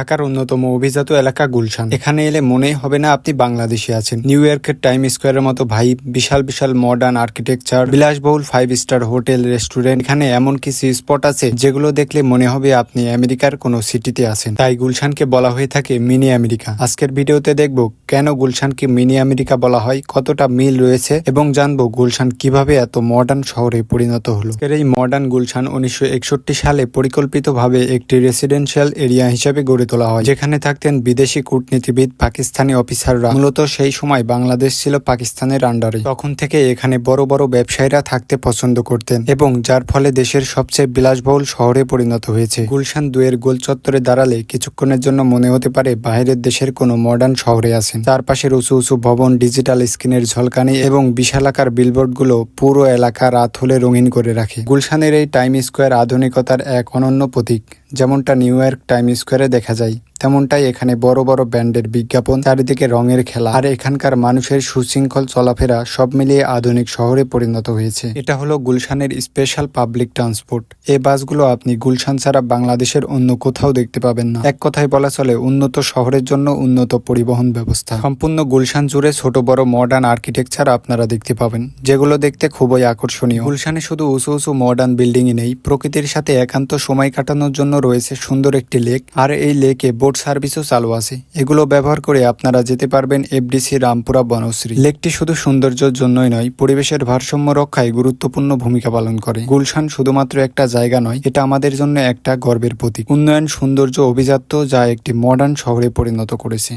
ঢাকার অন্যতম অভিজাত এলাকা গুলশান। এখানে এলে মনেই হবে না আপনি বাংলাদেশে আছেন। নিউ ইয়র্কের টাইম স্কোয়ারের মতো ভাই বিশাল বিশাল মডার্ন আর্কিটেকচার বিলাসবহুল ফাইভ স্টার হোটেল রেস্টুরেন্ট এখানে এমন কিছু স্পট আছে যেগুলো দেখলে মনে হবে আপনি আমেরিকার কোনো সিটিতে আছেন। তাই গুলশানকে বলা হয়ে থাকে মিনি আমেরিকা। আজকের ভিডিওতে দেখব কেন গুলশানকে মিনি আমেরিকা বলা হয়, কতটা মিল রয়েছে এবং জানব গুলশান কীভাবে এত মডার্ন শহরে পরিণত হলো। আজকের এই মডার্ন গুলশান উনিশশো একষট্টি সালে পরিকল্পিতভাবে একটি রেসিডেন্সিয়াল এরিয়া হিসেবে গড়ে তোলা হয়। যেখানে থাকতেন বিদেশি কূটনীতিবিদ, পাকিস্তানি অফিসাররা। মূলত সেই সময় বাংলাদেশ ছিল পাকিস্তানের আন্ডারে তখন থেকে এখানে বড় বড় ব্যবসায়ীরা থাকতে পছন্দ করতেন এবং যার ফলে দেশের সবচেয়ে বিলাসবহুল শহরে পরিণত হয়েছে। গুলশান দুয়ের গোল চত্বরে দাঁড়ালে কিছুক্ষণের জন্য মনে হতে পারে বাইরের দেশের কোনো মডার্ন শহরে আছেন। চারপাশের উঁচু উঁচু ভবন ডিজিটাল স্ক্রিনের ঝলকানি এবং বিশালাকার বিলবোর্ডগুলো পুরো এলাকা রাত হলে রঙিন করে রাখে। গুলশানের এই টাইম স্কোয়ার আধুনিকতার এক অনন্য প্রতীক, যেমনটা নিউ ইয়র্ক টাইম স্কোয়ারে দেখা যায়। যায় তেমনটাই এখানে বড় বড় ব্যান্ডের বিজ্ঞাপন, চারিদিকে রঙের খেলা আর এখানকার মানুষের সুশৃঙ্খল চলাফেরা সব মিলিয়ে আধুনিক শহরে পরিণত হয়েছে। এটা হলো গুলশানের স্পেশাল পাবলিক ট্রান্সপোর্ট। এই বাসগুলো আপনি গুলশান ছাড়া বাংলাদেশের অন্য কোথাও দেখতে পাবেন না। এক কথায় বলা চলে, উন্নত শহরের জন্য উন্নত পরিবহন ব্যবস্থা। সম্পূর্ণ গুলশান জুড়ে ছোট বড় মডার্ন আর্কিটেকচার আপনারা দেখতে পাবেন, যেগুলো দেখতে খুবই আকর্ষণীয়। গুলশানে শুধু উঁচু উঁচু মডার্ন বিল্ডিংই নেই, প্রকৃতির সাথে একান্ত সময় কাটানোর জন্য রয়েছে সুন্দর একটি লেক আর এই লেকে বোট সার্ভিসও চালু আছে। এগুলো ব্যবহার করে আপনারা যেতে পারবেন এফডিসি রামপুরা বনশ্রী। লেকটি শুধু সৌন্দর্যের জন্যই নয়, পরিবেশের ভারসাম্য রক্ষায় গুরুত্বপূর্ণ ভূমিকা পালন করে। গুলশান শুধুমাত্র একটা জায়গা নয়, এটা আমাদের জন্য একটা গর্বের প্রতীক। উন্নয়ন সৌন্দর্য অভিজাত্য যা একটি মডার্ন শহরে পরিণত করেছে।